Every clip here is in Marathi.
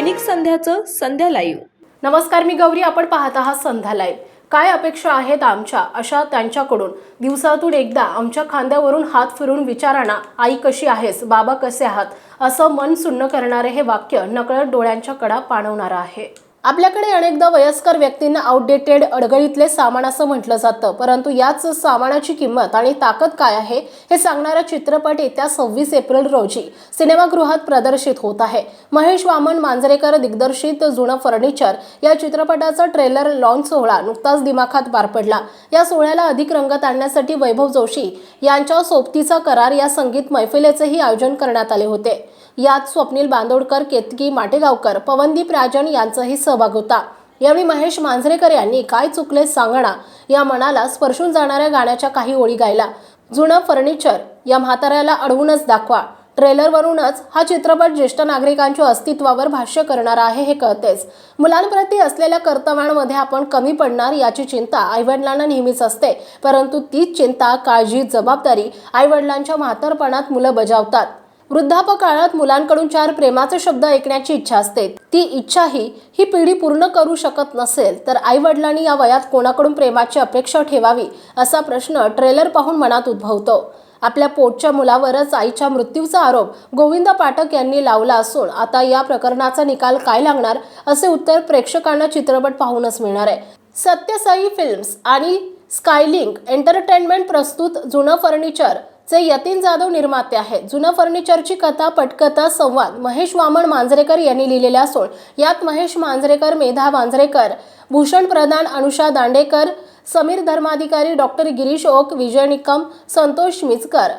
दैनिक संध्याचं संध्या लाईव्ह नमस्कार मी गौरी. आपण पाहत आहात संध्या लाईव्ह काय अपेक्षा आहेत आमच्या? अशा त्यांच्याकडून. दिवसातून एकदा आमच्या खांद्यावरून हात फिरून विचाराना आई कशी आहेस? बाबा कसे आहात? असं मन सुन्न करणारे हे वाक्य नकळत डोळ्यांच्या कडा पाणवणारं आहे. आपल्याकडे अनेकदा वयस्कर व्यक्तींना आउटडेटेड अडगळीतले सामान असं म्हटलं जातं परंतु याच सामानाची किंमत आणि ताकद काय आहे हे सांगणारा चित्रपट येत्या सव्वीस एप्रिल रोजी सिनेमागृहात प्रदर्शित होत आहे. महेश वामन मांजरेकर दिग्दर्शित जुनं फर्निचर या चित्रपटाचा ट्रेलर लॉन्च सोहळा नुकताच दिमाखात पार पडला. या सोहळ्याला अधिक रंगत आणण्यासाठी वैभव जोशी यांच्या सोबतीचा करार या संगीत मैफिलीचेही आयोजन करण्यात आले होते. यात स्वप्नील बांदोडकर केतकी माटेगावकर पवनदीप राजन यांचाही सहभाग होता. यावेळी महेश मांजरेकर यांनी काय चुकले सांगणा या मनाला स्पर्शून जाणाऱ्या गाण्याच्या काही ओळी गायला. जुनं फर्निचर या म्हाताऱ्याला अडवूनच दाखवा. ट्रेलरवरूनच हा चित्रपट ज्येष्ठ नागरिकांच्या अस्तित्वावर भाष्य करणारा आहे हे कळतेच. मुलांप्रती असलेल्या कर्तव्यांमध्ये आपण कमी पडणार याची चिंता आईवडिलांना नेहमीच असते. परंतु तीच चिंता काळजी जबाबदारी आईवडिलांच्या म्हातारपणात मुलं बजावतात. वृद्धापकाळात मुलांकडून चार प्रेमाचे शब्द ऐकण्याची इच्छा असते. ती इच्छाही ही पिढी पूर्ण करू शकत नसेल तर आई वडिलांनी या वयात कोणाकडून प्रेमाची अपेक्षा ठेवावी असा प्रश्न ट्रेलर पाहून मनात उद्भवतो. आपल्या पोटच्या मुलावरच आईच्या मृत्यूचा आरोप गोविंद पाठक यांनी लावला असून आता या प्रकरणाचा निकाल काय लागणार असे उत्तर प्रेक्षकांना चित्रपट पाहूनच मिळणार आहे. सत्यसाई फिल्म्स आणि स्कायलिंक एंटरटेनमेंट प्रस्तुत जुनं फर्निचर चे यतीन जाधव निर्माते आहेत. जुनं फर्निचरची कथा पटकथा संवाद महेश वामन मांजरेकर यांनी लिहिलेल्या असून यात महेश मांजरेकर मेधा मांजरेकर भूषण प्रधान अनुषा दांडेकर समीर धर्माधिकारी डॉक्टर गिरीश ओक विजय निकम संतोष मिचकर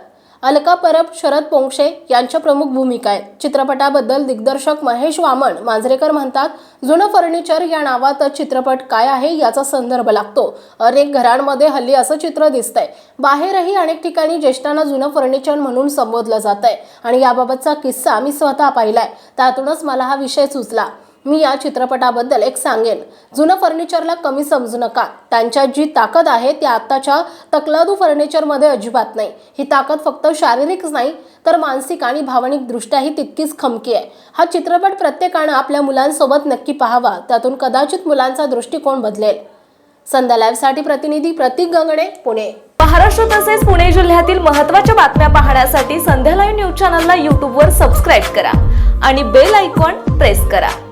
अलका परब शरद पोंक्षे यांच्या प्रमुख भूमिका आहेत. चित्रपटाबद्दल दिग्दर्शक महेश वामन मांजरेकर म्हणतात जुनं फर्निचर या नावात चित्रपट काय आहे याचा संदर्भ लागतो. अनेक घरांमध्ये हल्ली असं चित्र दिसतंय. बाहेरही अनेक ठिकाणी ज्येष्ठांना जुनं फर्निचर म्हणून संबोधलं जात आहे आणि याबाबतचा किस्सा मी स्वतः पाहिलाय. त्यातूनच मला हा विषय सुचला. मी या चित्रपटाबद्दल एक सांगेन. जुनं फर्निचरला कमी समजू नका. त्यांच्यात जी ताकद आहे ती आत्ताच्या तकलादू फर्निचरमध्ये अजिबात नाही. ही ताकद फक्त शारीरिकच नाही तर मानसिक आणि भावनिक दृष्ट्याही तितकीच खमकी आहे. हा चित्रपट प्रत्येकानं आपल्या मुलांसोबत नक्की पाहावा. त्यातून कदाचित मुलांचा दृष्टिकोन बदलेल. संध्या लाईव्हसाठी प्रतिनिधी प्रतीक गंगणे पुणे. महाराष्ट्र तसेच पुणे जिल्ह्यातील महत्त्वाच्या बातम्या पाहण्यासाठी संध्या लाईव्ह न्यूज चॅनलला यूट्यूबवर सबस्क्राईब करा आणि बेल आयकॉन प्रेस करा.